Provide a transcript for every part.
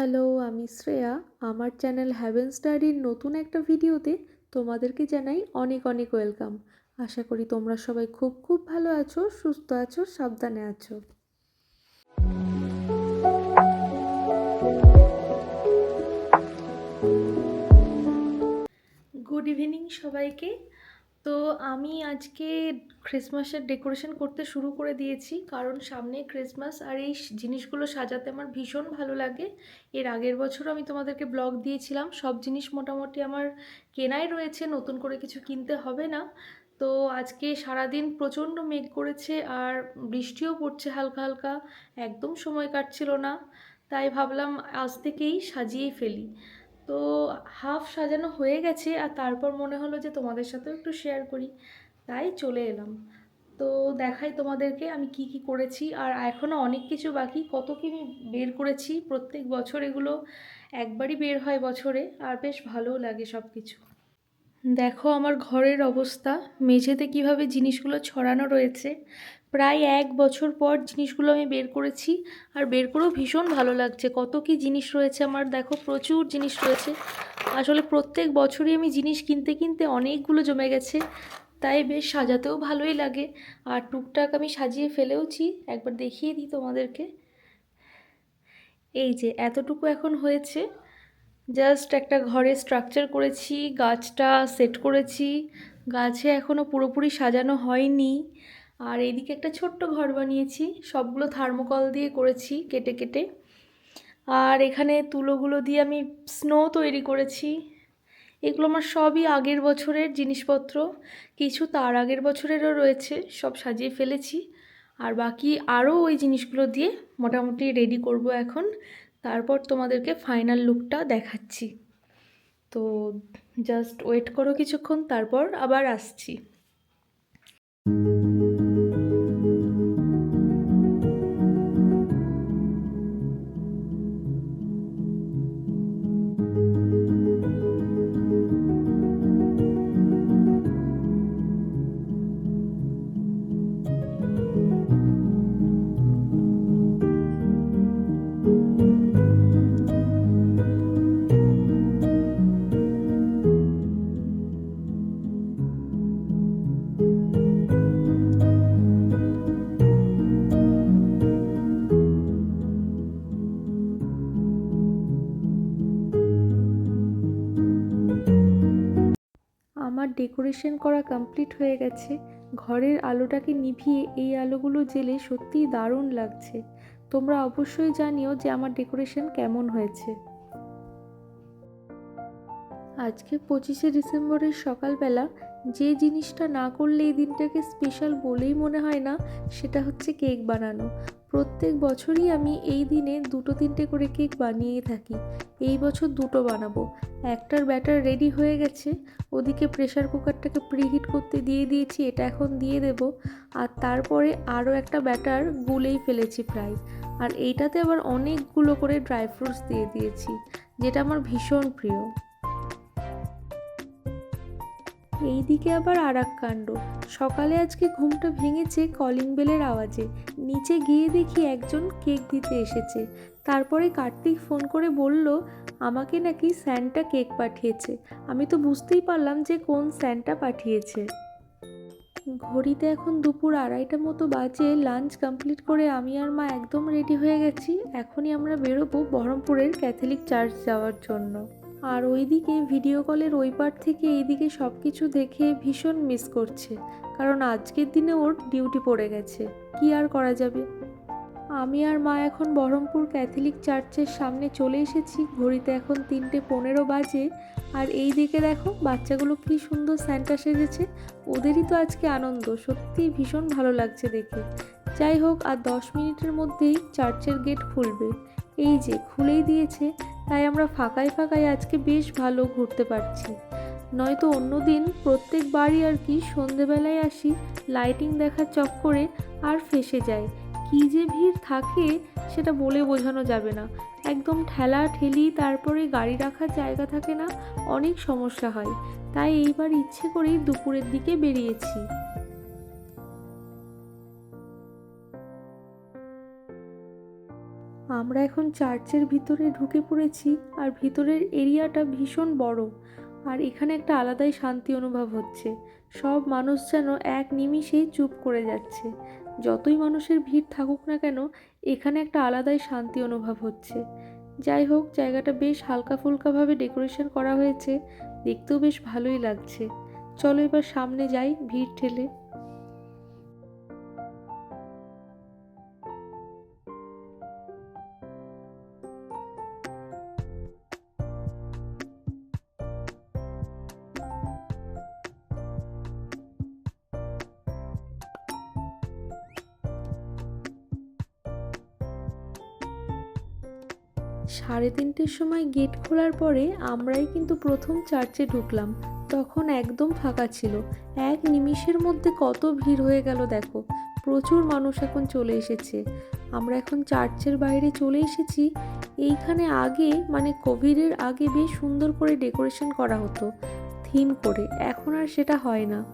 Hello, আমি শ্রেয়া। আমার channel haven স্টাডির নতুন একটা ভিডিওতে তোমাদেরকে জানাই অনেক অনেক ওয়েলকাম। আশা করি তোমরা সবাই খুব খুব ভালো আছো, সুস্থ আছো, সাবধানে আছো। গুড ইভিনিং সবাইকে। তো আমি আজকে ক্রিসমাসের ডেকোরেশন করতে শুরু করে দিয়েছি। কারণ সামনে ক্রিসমাস আর এই জিনিসগুলো সাজাতে আমার ভীষণ ভালো লাগে। এর আগের বছর আমি তোমাদেরকে ব্লগ দিয়েছিলাম। সব জিনিস মোটামুটি আমার কেনাই রয়েছে, নতুন করে কিছু কিনতে হবে না। তো আজকে সারাদিন প্রচণ্ড মেঘ করেছে আর বৃষ্টিও পড়ছে হালকা হালকা। একদম সময় কাটছিল না। তাই ভাবলাম আজ থেকেই সাজিয়েই ফেলি। তো হাফ সাজানো হয়ে গেছে আর তারপর মনে হলো যে তোমাদের সাথেও একটু শেয়ার করি। তাই চলে এলাম। তো দেখাই তোমাদেরকে আমি কি কি করেছি আর এখনও অনেক কিছু বাকি। কত কি আমি বের করেছি প্রত্যেক বছর এগুলো একবারই বের হয় বছরে আর বেশ ভালোও লাগে সব কিছু দেখো আমার ঘরের অবস্থা। মেঝেতে কীভাবে জিনিসগুলো ছড়ানো রয়েছে। প্রায় এক বছর পর জিনিসগুলো আমি বের করেছি আর বের করেও ভীষণ ভালো লাগছে। কত কি জিনিস রয়েছে আমার, দেখো প্রচুর জিনিস রয়েছে। আসলে প্রত্যেক বছরই আমি জিনিস কিনতে কিনতে অনেকগুলো জমে গেছে, তাই বেশ সাজাতেও ভালোই লাগে। আর টুকটাক আমি সাজিয়ে ফেলেওছি, একবার দেখিয়ে দিই তোমাদেরকে। এই যে, এতটুকু এখন হয়েছে। জাস্ট একটা ঘরে স্ট্রাকচার করেছি, গাছটা সেট করেছি। গাছে এখনও পুরোপুরি সাজানো হয়নি। আর এইদিকে একটা ছোট্ট ঘর বানিয়েছি। সবগুলো থার্মোকল দিয়ে করেছি কেটে কেটে। আর এখানে তুলোগুলো দিয়ে আমি স্নো তৈরি করেছি। এগুলো আমার সবই আগের বছরের জিনিসপত্র। কিছু তার আগের বছরেরও রয়েছে, সব সাজিয়ে ফেলেছি। আর বাকি আরও ওই জিনিসগুলো দিয়ে মোটামুটি রেডি করব এখন। তারপর তোমাদেরকে ফাইনাল লুকটা দেখাচ্ছি। তো জাস্ট ওয়েট করো কিছুক্ষণ, তারপর আবার আসছি। ডেকোরেশন করা কমপ্লিট হয়ে গেছে। ঘরের আলোটাকে নিভিয়ে এই আলোগুলো জেলে সত্যিই দারুণ লাগছে। তোমরা অবশ্যই জানিও যে আমার ডেকোরেশন কেমন হয়েছে। আজকে পঁচিশে ডিসেম্বরের সকালবেলা যে জিনিসটা না করলে এই দিনটাকে স্পেশাল বলেই মনে হয় না, সেটা হচ্ছে কেক বানানো। প্রত্যেক বছরই আমি এই দিনে দুটো তিনটে করে কেক বানিয়েই থাকি। এই বছর দুটো বানাবো। একটার ব্যাটার রেডি হয়ে গেছে, ওদিকে প্রেশার কুকারটাকে প্রিহিট করতে দিয়ে দিয়েছি, এটা এখন দিয়ে দেব। আর তারপরে আরও একটা ব্যাটার গুলেই ফেলেছি প্রায় আর এইটাতে আবার অনেকগুলো করে ড্রাই ফ্রুটস দিয়ে দিয়েছি, যেটা আমার ভীষণ প্রিয়। এইদিকে আবার আর কাণ্ড। সকালে আজকে ঘুমটা ভেঙেছে কলিং বেলের আওয়াজে। নিচে গিয়ে দেখি একজন কেক দিতে এসেছে। তারপরে কার্তিক ফোন করে বলল, আমাকে নাকি স্যান্টা কেক পাঠিয়েছে। আমি তো বুঝতেই পারলাম যে কোন স্যান্টা পাঠিয়েছে। ঘড়িতে এখন দুপুর আড়াইটা মতো বাজে। লাঞ্চ কমপ্লিট করে আমি আর মা একদম রেডি হয়ে গেছি। এখনই আমরা বেরোবো বহরমপুরের ক্যাথলিক চার্চ যাওয়ার জন্য। আর ওইদিকে ভিডিও কলের ওই পার থেকে এইদিকে সব কিছু দেখে ভীষণ মিস করছে। কারণ আজকের দিনে ওর ডিউটি পড়ে গেছে। কি আর করা যাবে? আমি আর মা এখন বহরমপুর ক্যাথলিক চার্চের সামনে চলে এসেছি। ঘড়িতে এখন তিনটে পনেরো বাজে। আর এই দিকে দেখো, বাচ্চাগুলো কি সুন্দর স্যান্টা সেজেছে। ওদেরই তো আজকে আনন্দ। সত্যিই ভীষণ ভালো লাগছে দেখে। যাই হোক, আর দশ মিনিটের মধ্যেই চার্চের গেট খুলবে। এই যে খুলেই দিয়েছে, তাই আমরা ফাঁকায় ফাঁকায় আজকে বেশ ভালো ঘুরতে পারছি। নয়তো অন্য অন্যদিন প্রত্যেকবারই আর কি সন্ধেবেলায় আসি লাইটিং দেখার চক্করে আর ফেসে যায় কী যে ভিড় থাকে, সেটা বলে বোঝানো যাবে না। একদম ঠেলা ঠেলি তারপরে গাড়ি রাখার জায়গা থাকে না, অনেক সমস্যা হয়। তাই এইবার ইচ্ছে করেই দুপুরের দিকে বেরিয়েছি। আমরা এখন চার্চের ভিতরে ঢুকে পড়েছি আর ভিতরের এরিয়াটা ভীষণ বড়। আর এখানে একটা আলাদাই শান্তি অনুভব হচ্ছে। সব মানুষ যেন এক নিমিষেই চুপ করে যাচ্ছে। যতই মানুষের ভিড় থাকুক না কেন, এখানে একটা আলাদাই শান্তি অনুভব হচ্ছে। যাই হোক, জায়গাটা বেশ হালকা ফুলকাভাবে ডেকোরেশন করা হয়েছে। দেখতেও বেশ ভালোই লাগছে। চলো এবার সামনে যাই ভিড় ঠেলে। সাড়ে তিনটের সময় গেট খোলার পরে আমরাই কিন্তু প্রথম চার্চে ঢুকলাম। তখন একদম ফাঁকা ছিল। এক নিমিষের মধ্যে কত ভিড় হয়ে গেল দেখো। প্রচুর মানুষ এখন চলে এসেছে। আমরা এখন চার্চের বাইরে চলে এসেছি। এইখানে আগে মানে কোভিডের আগে বেশ সুন্দর করে ডেকোরেশন করা হতো। থিম করে। এখন আর সেটা হয় না।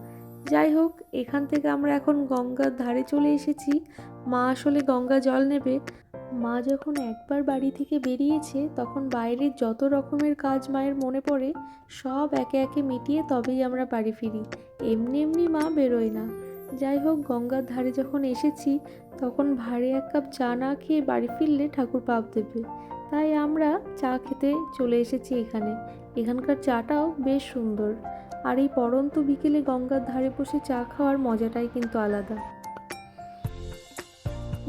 যাই হোক, এখান থেকে আমরা এখন গঙ্গার ধারে চলে এসেছি। মা আসলে গঙ্গা জল নেবে। মা যখন একবার বাড়ি থেকে বেরিয়েছে, তখন বাইরের যত রকমের কাজ মায়ের মনে পড়ে, সব একে একে মিটিয়ে তবেই আমরা বাড়ি ফিরি। এমনি এমনি মা বেরোয় না। যাই হোক, গঙ্গার ধারে যখন এসেছি, তখন ভারে এক কাপ চা না খেয়ে বাড়ি ফিরলে ঠাকুর পাপ দেবে। তাই আমরা চা খেতে চলে এসেছি এখানে। এখানকার চাটাও বেশ সুন্দর। আর এই পরন্ত বিকেলে গঙ্গার ধারে বসে চা খাওয়ার মজাটাই কিন্তু আলাদা।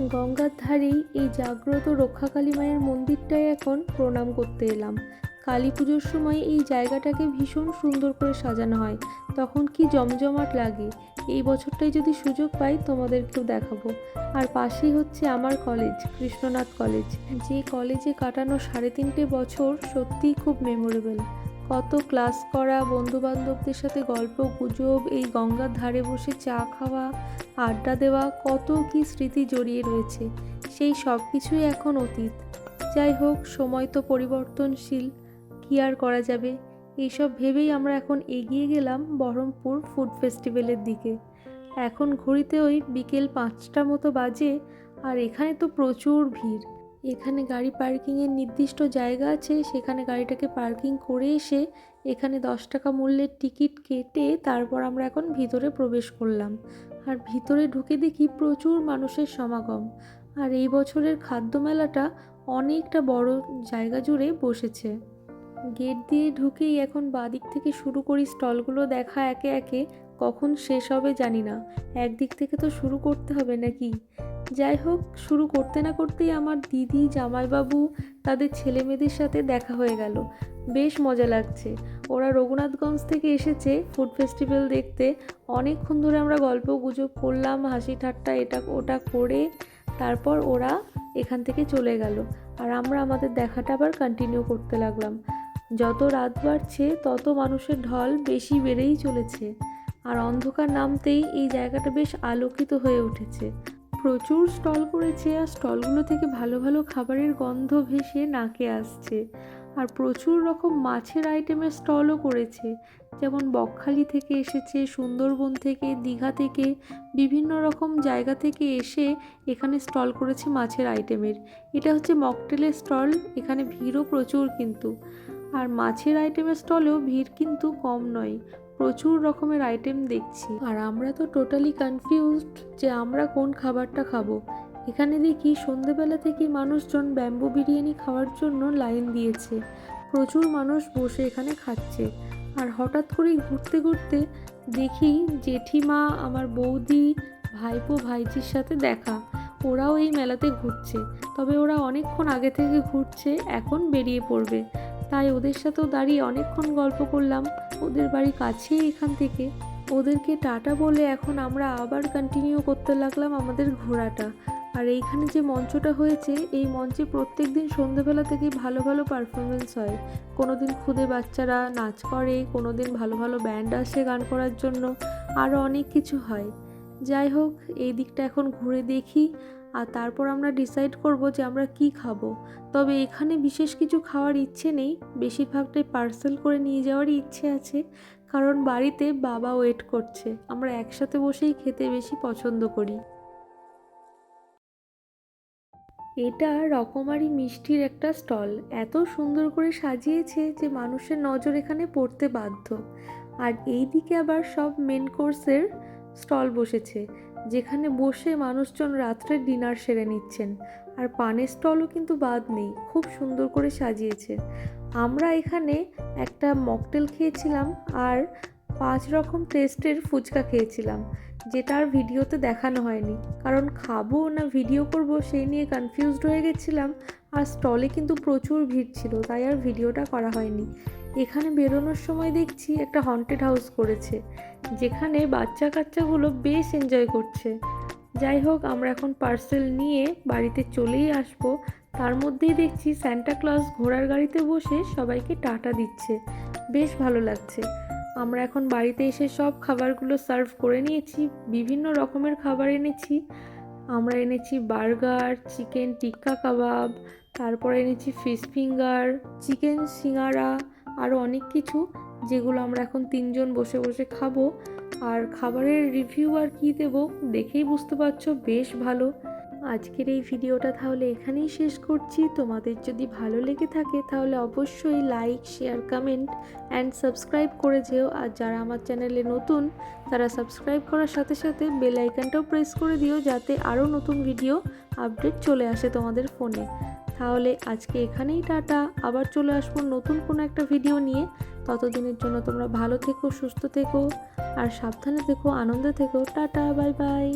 গঙ্গার ধারেই এই জাগ্রত রক্ষাকালী মায়ের মন্দিরটায় এখন প্রণাম করতে এলাম। কালী পুজোর সময় এই জায়গাটাকে ভীষণ সুন্দর করে সাজানো হয়। তখন কি জমজমাট লাগে। এই বছরটাই যদি সুযোগ পাই তোমাদেরকেও দেখাবো। আর পাশেই হচ্ছে আমার কলেজ, কৃষ্ণনাথ কলেজ। যে কলেজে কাটানো সাড়ে তিনটে বছর সত্যিই খুব মেমোরেবল কত ক্লাস করা বন্ধুবান্ধবদের সাথে গল্প, গুজব, এই গঙ্গার ধারে বসে চা খাওয়া, আড্ডা দেওয়া, কত কি স্মৃতি জড়িয়ে রয়েছে। সেই সব কিছুই এখন অতীত। যাই হোক, সময় তো পরিবর্তনশীল। কী আর করা যাবে? এইসব ভেবেই আমরা এখন এগিয়ে গেলাম বহরমপুর ফুড ফেস্টিভ্যালের দিকে। এখন ঘড়িতে ওই বিকেল পাঁচটা মতো বাজে আর এখানে তো প্রচুর ভিড়। এখানে গাড়ি পার্কিংয়ের নির্দিষ্ট জায়গা আছে, সেখানে গাড়িটাকে পার্কিং করে এসে এখানে দশ টাকা মূল্যের টিকিট কেটে তারপর আমরা এখন ভিতরে প্রবেশ করলাম। আর ভিতরে ঢুকে দেখি প্রচুর মানুষের সমাগম। আর এই বছরের খাদ্য মেলাটা অনেকটা বড় জায়গা জুড়ে বসেছে। গেট দিয়ে ঢুকেই এখন বাদিক থেকে শুরু করি স্টলগুলো দেখা একে একে, কখন শেষ হবে জানি না। একদিক থেকে তো শুরু করতে হবে নাকি? যাই হোক, শুরু করতে না করতেই আমার দিদি, জামাইবাবু, তাদের ছেলে মেয়েদের সাথে দেখা হয়ে গেল। বেশ মজা লাগছে। ওরা রঘুনাথগঞ্জ থেকে এসেছে ফুড ফেস্টিভ্যাল দেখতে। অনেকক্ষণ ধরে আমরা গল্প গুজব করলাম, হাসি ঠাট্টা এটা ওটা করে তারপর ওরা এখান থেকে চলে গেল। আর আমরা আমাদের দেখাটা আবার কন্টিনিউ করতে লাগলাম। যত রাত বাড়ছে, তত মানুষের ঢল বেশি বেড়েই চলেছে। আর অন্ধকার নামতেই এই জায়গাটা বেশ আলোকিত হয়ে উঠেছে। প্রচুর স্টল করেছে আর স্টলগুলো থেকে ভালো ভালো খাবারের গন্ধ ভেসে নাকে আসছে। আর প্রচুর রকম মাছের আইটেমের স্টলও করেছে। যেমন বকখালি থেকে এসেছে, সুন্দরবন থেকে, দীঘা থেকে, বিভিন্ন রকম জায়গা থেকে এসে এখানে স্টল করেছে মাছের আইটেমের। এটা হচ্ছে মকটেলের স্টল, এখানে ভিড়ও প্রচুর কিন্তু। আর মাছের আইটেমের স্টলেও ভিড় কিন্তু কম নয়। প্রচুর রকমের আইটেম দেখছি। আর আমরা তো টোটালি কনফিউজড যে আমরা কোন খাবারটা খাব। এখানে দেখি সন্ধেবেলা থেকেই মানুষজন ব্যাম্বু বিরিয়ানি খাওয়ার জন্য লাইন দিয়েছে। প্রচুর মানুষ বসে এখানে খাচ্ছে। আর হঠাৎ করেই ঘুরতে ঘুরতে দেখি জেঠিমা, আমার বৌদি, ভাইপো, ভাইজির সাথে দেখা। ওরাও এই মেলাতে ঘুরছে। তবে ওরা অনেকক্ষণ আগে থেকে ঘুরছে, এখন বেরিয়ে পড়বে। তাই ওদের সাথেও দাঁড়িয়ে অনেকক্ষণ গল্প করলাম। ওদের বাড়ি কাছেই এখান থেকে। ওদেরকে টাটা বলে এখন আমরা আবার কন্টিনিউ করতে লাগলাম আমাদের ঘোরাটা। আর এইখানে যে মঞ্চটা হয়েছে, এই মঞ্চে প্রত্যেক দিন সন্ধ্যেবেলা থেকেই ভালো ভালো পারফরমেন্স হয়। কোনো দিন খুদে বাচ্চারা নাচ করে কোনো দিন ভালো ভালো ব্যান্ড আসে গান করার জন্য আরও অনেক কিছু হয়। যাই হোক, এই দিকটা এখন ঘুরে দেখি। আর তারপর আমরা ডিসাইড করব যে আমরা কি খাব। তবে এখানে বিশেষ কিছু খাওয়ার ইচ্ছে নেই। বেশিরভাগটাই পার্সেল করে নিয়ে যাওয়ারই ইচ্ছে আছে। কারণ বাড়িতে বাবা ওয়েট করছে। আমরা একসাথে বসেই খেতে বেশি পছন্দ করি। এটা রকমারি মিষ্টির একটা স্টল এত সুন্দর করে সাজিয়েছে যে মানুষের নজর এখানে পড়তে বাধ্য। আর এই দিকে আবার সব মেন কোর্সের স্টল বসেছে। যেখানে বসে মানুষজন রাত্রে ডিনার সেরে নিচ্ছেন। আর পানের স্টলও কিন্তু বাদ নেই, খুব সুন্দর করে সাজিয়েছে। আমরা এখানে একটা মকটেল খেয়েছিলাম আর পাঁচ রকম টেস্টের ফুচকা খেয়েছিলাম, যেটা আর ভিডিওতে দেখানো হয়নি। কারণ খাব না ভিডিও করব সেই নিয়ে কনফিউজড হয়ে গেছিলাম আর স্টলে কিন্তু প্রচুর ভিড় ছিল, তাই আর ভিডিওটা করা হয়নি। এখানে বেরোনোর সময় দেখছি একটা হন্টেড হাউস করেছে। যেখানে বাচ্চা কাচ্চাগুলো বেশ এনজয় করছে। যাই হোক, আমরা এখন পার্সেল নিয়ে বাড়িতে চলেই আসব। তার মধ্যেই দেখছি স্যান্টা ক্লাস ঘোড়ার গাড়িতে বসে সবাইকে টাটা দিচ্ছে। বেশ ভালো লাগছে। আমরা এখন বাড়িতে এসে সব খাবারগুলো সার্ভ করে নিয়েছি, বিভিন্ন রকমের খাবার এনেছি। আমরা এনেছি বার্গার, চিকেন টিক্কা কাবাব, তারপর এনেছি ফিশ ফিঙ্গার চিকেন সিঙ্গারা আরও অনেক কিছু। যেগুলো আমরা এখন তিনজন বসে বসে খাব। আর খাবারের রিভিউ আর কী দেবো, দেখেই বুঝতে পারছ, বেশ ভালো। আজকের এই ভিডিওটা তাহলে এখানেই শেষ করছি। তোমাদের যদি ভালো লেগে থাকে, তাহলে অবশ্যই like share comment and subscribe করে যেও। আর যারা আমার চ্যানেলে নতুন, তারা সাবস্ক্রাইব করার সাথে সাথে বেল আইকনটাও প্রেস করে দিও, যাতে আরও নতুন ভিডিও আপডেট চলে আসে তোমাদের ফোনে তাহলে আজকে এখানেই টাটা। আবার চলে আসব নতুন কোনো একটা ভিডিও নিয়ে। ততদিনের জন্য তোমরা ভালো থেকো, সুস্থ থেকো, আর সাবধানে থেকো, আনন্দে থেকো। Tata, bye bye.